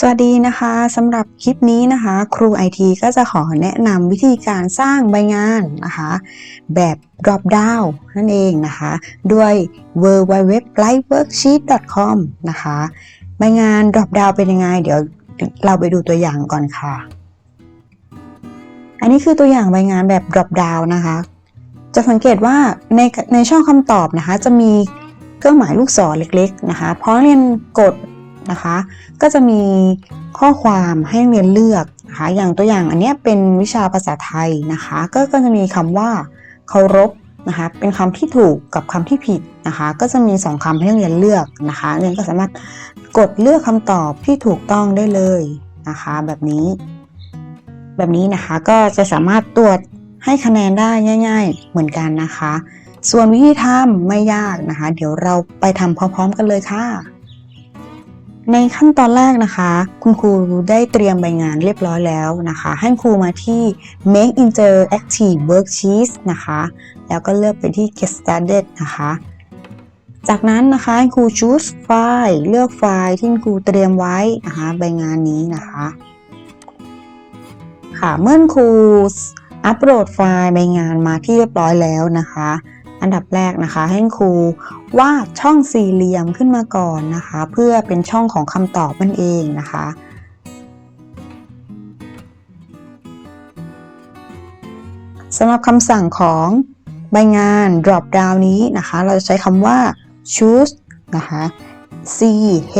สวัสดีนะคะสำหรับคลิปนี้นะคะ ครูไอทีก็จะขอแนะนำวิธีการสร้างใบงานนะคะ แบบ drop down นั่นเองนะคะ ด้วย w w w l i v e w o r k s h e e t c o m นะคะ ใบงาน drop down เป็นยังไง เดี๋ยวเราไปดูตัวอย่างก่อนค่ะ อันนี้คือตัวอย่างใบงานแบบ drop down นะคะ จะสังเกตว่าในในช่องคำตอบนะคะ จะมีเครื่องหมายลูกศรเล็กๆนะคะพอนักเรียนกด นะคะ ก็จะมีข้อความให้เรียนเลือกนะคะอย่างตัวอย่างอันนี้เป็นวิชาภาษาไทยนะคะ ก็ก็จะมีคำว่าเคารพนะคะเป็นคำที่ถูกกับคำที่ผิดนะคะ ก็จะมีสองคำให้นักเรียนเลือกนะคะเรียนก็สามารถกดเลือกคำตอบที่ถูกต้องได้เลยนะคะ แบบนี้ แบบนี้นะคะก็จะสามารถตรวจให้คะแนนได้ง่าย ๆ เหมือนกันนะคะ ส่วนวิธีทำไม่ยากนะคะ เดี๋ยวเราไปทำพร้อม ๆ กันเลยค่ะ ในขั้นตอนแรกนะคะ คุณครูได้เตรียมใบงานเรียบร้อยแล้วนะคะ ให้ครูมาที่ make interactive worksheet นะคะ แล้วก็เลือกไปที่ get started นะคะ จากนั้นนะคะให้ครู choose ไฟล์เลือกไฟล์ที่ครูเตรียมไว้นะคะใบงานนี้นะคะ ค่ะเมื่อครูอัปโหลดไฟล์ใบงานมาที่เรียบร้อยแล้วนะคะ อันดับแรกนะคะ ให้ครูวาดช่องสี่เหลี่ยมขึ้นมาก่อนนะคะ เพื่อเป็นช่องของคำตอบนั่นเองนะคะ สำหรับคำสั่งของใบงาน drop down นี้นะคะ เราจะใช้คำว่า choose นะคะ c h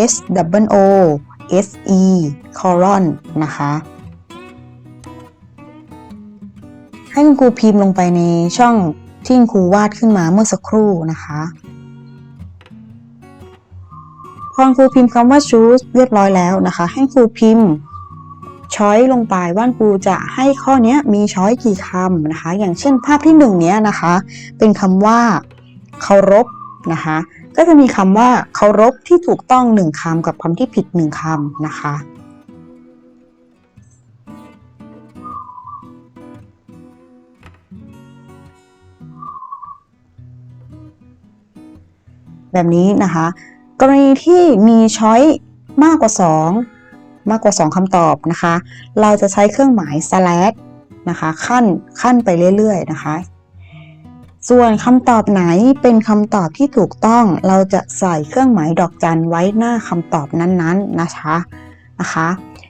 o o s e colon นะคะให้คุณครูพิมพ์ลงไปในช่อง ที่คุณครูวาดขึ้นมาเมื่อสักครู่นะคะพอครูพิมพ์คำว่า choose เรียบร้อยแล้วนะคะ ให้ครูพิมพ์ช้อยลงไปว่าครูจะให้ข้อนี้มีช้อยกี่คำนะคะ อย่างเช่นภาพที่หนึ่งเนี้ยนะคะ เป็นคำว่าเคารพนะคะ ก็จะมีคำว่าเคารพที่ถูกต้องหนึ่งคำกับคำที่ผิดหนึ่งคำนะคะ แบบนี้นะคะ กรณีที่มีช้อยมากกว่า 2 มากกว่า 2คำตอบนะคะ เราจะใช้เครื่องหมาย slash นะคะขั้นขั้นไปเรื่อยๆนะคะ ส่วนคำตอบไหนเป็นคำตอบที่ถูกต้อง เราจะใส่เครื่องหมายดอกจันไว้หน้าคำตอบนั้นๆนะคะนะคะ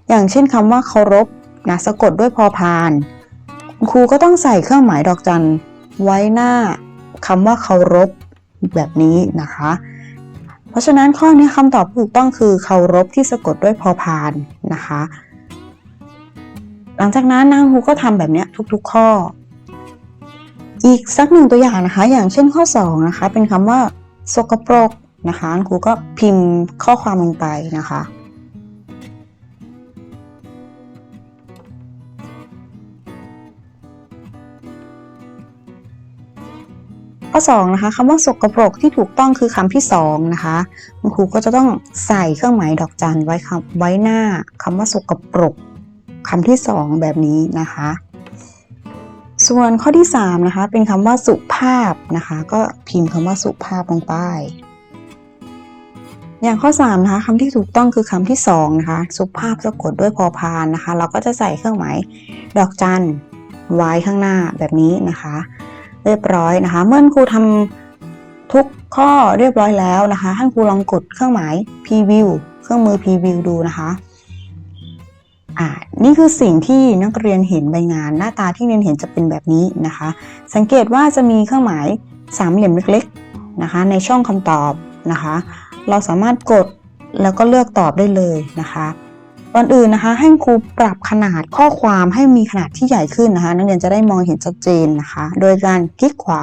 อย่างเช่นคำว่าเคารพนะสะกดด้วยพอพานครูก็ต้องใส่เครื่องหมายดอกจันไว้หน้าคำว่าเคารพ แบบนี้นะคะ เพราะฉะนั้นข้อนี้คำตอบถูกต้องคือเคารพที่สะกดด้วยพอพานนะคะ หลังจากนั้นนางฮูก็ทำแบบนี้ทุกๆข้อ อีกสักหนึ่งตัวอย่างนะคะ อย่างเช่นข้อ2นะคะเป็นคำว่าสกปรกนะคะครูก็พิมพ์ข้อความลงไปนะคะ ข้อ2นะคะคำว่าสกปรกที่ถูกต้องคือคำที่2นะคะคุณครูก็จะต้องใส่เครื่องหมายดอกจันไว้คำไว้หน้าคำว่าสกปรกคำที่ 2 แบบนี้นะคะ ส่วนข้อที่3นะคะเป็นคำว่าสุภาพนะคะก็พิมพ์คำว่าสุภาพลงไป อย่างข้อ3นะคะคำที่ถูกต้องคือคำที่2นะคะสุภาพสะกดด้วยพอพานนะคะ เราก็จะใส่เครื่องหมายดอกจันไว้ข้างหน้าแบบนี้นะคะ เรียบร้อยนะคะ เมื่อครูทำทุกข้อเรียบร้อยแล้วนะคะให้ครูลองกดเครื่องหมาย preview เครื่องมือ preview ดูนะคะอ่านี่คือสิ่งที่นักเรียนเห็นใบงาน หน้าตาที่เรียนเห็นจะเป็นแบบนี้นะคะ สังเกตว่าจะมีเครื่องหมายสามเหลี่ยมเล็กๆนะคะ ในช่องคำตอบนะคะ เราสามารถกดแล้วก็เลือกตอบได้เลยนะคะ ก่อนอื่นนะคะ ให้ครูปรับขนาดข้อความให้มีขนาดที่ใหญ่ขึ้นนะคะ นักเรียนจะได้มองเห็นชัดเจนนะคะ โดยการคลิกขวา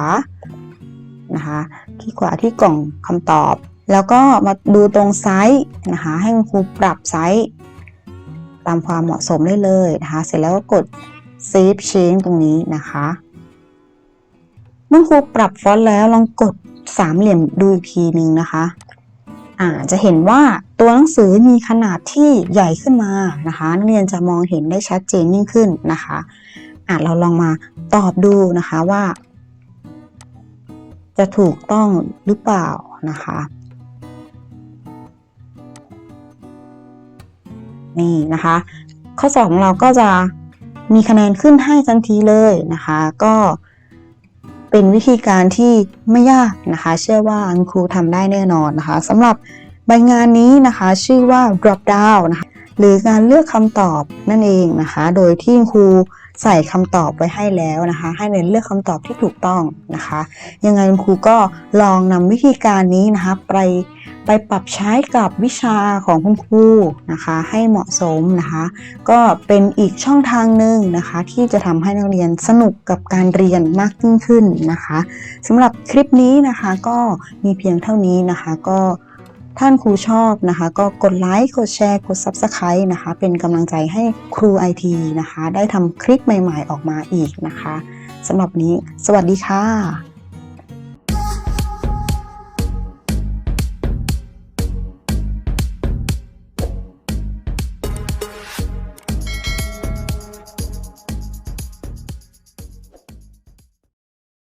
นะคะคลิกขวาที่กล่องคำตอบ แล้วก็มาดูตรงไซส์นะคะ ให้ครูปรับไซส์ตามความเหมาะสมได้เลยนะคะ เสร็จแล้วก็กด Save Change ตรงนี้นะคะเมื่อครูปรับฟอนต์แล้วลองกดสามเหลี่ยมดูอีกทีหนึ่งนะคะ อ่าจะเห็นว่า ตัวหนังสือมีขนาดที่ใหญ่ขึ้นมานะคะนักเรียนจะมองเห็นได้ชัดเจนยิ่งขึ้นนะคะอ่าเราลองมาตอบดูนะคะว่า จะถูกต้องหรือเปล่านะคะนี่นะคะ ข้อสอบของเราก็จะมีคะแนนขึ้นให้ทันทีเลยนะคะ ก็เป็นวิธีการที่ไม่ยากนะคะ เชื่อว่าคุณครูทำได้แน่นอนนะคะสำหรับ ใบงานนี้นะคะชื่อว่า drop down นะคะหรือการเลือกคำตอบนั่นเองนะคะ โดยที่ครูใส่คำตอบไว้ให้แล้วนะคะ ให้เน้นเลือกคำตอบที่ถูกต้องนะคะ ยังไงคุณครูก็ลองนำวิธีการนี้นะคะไปไปปรับใช้กับวิชาของคุณครูนะคะ ให้เหมาะสมนะคะ ก็เป็นอีกช่องทางหนึ่งนะคะ ที่จะทำให้นักเรียนสนุกกับการเรียนมากยิ่งขึ้นนะคะสำหรับคลิปนี้นะคะก็มีเพียงเท่านี้นะคะก็ ท่านครูชอบนะคะ ก็กดไลค์กดแชร์กด Subscribe นะคะ เป็นกำลังใจให้ครูไอทีนะคะ ได้ทำคลิปใหม่ๆออกมาอีกนะคะสำหรับนี้ สวัสดีค่ะ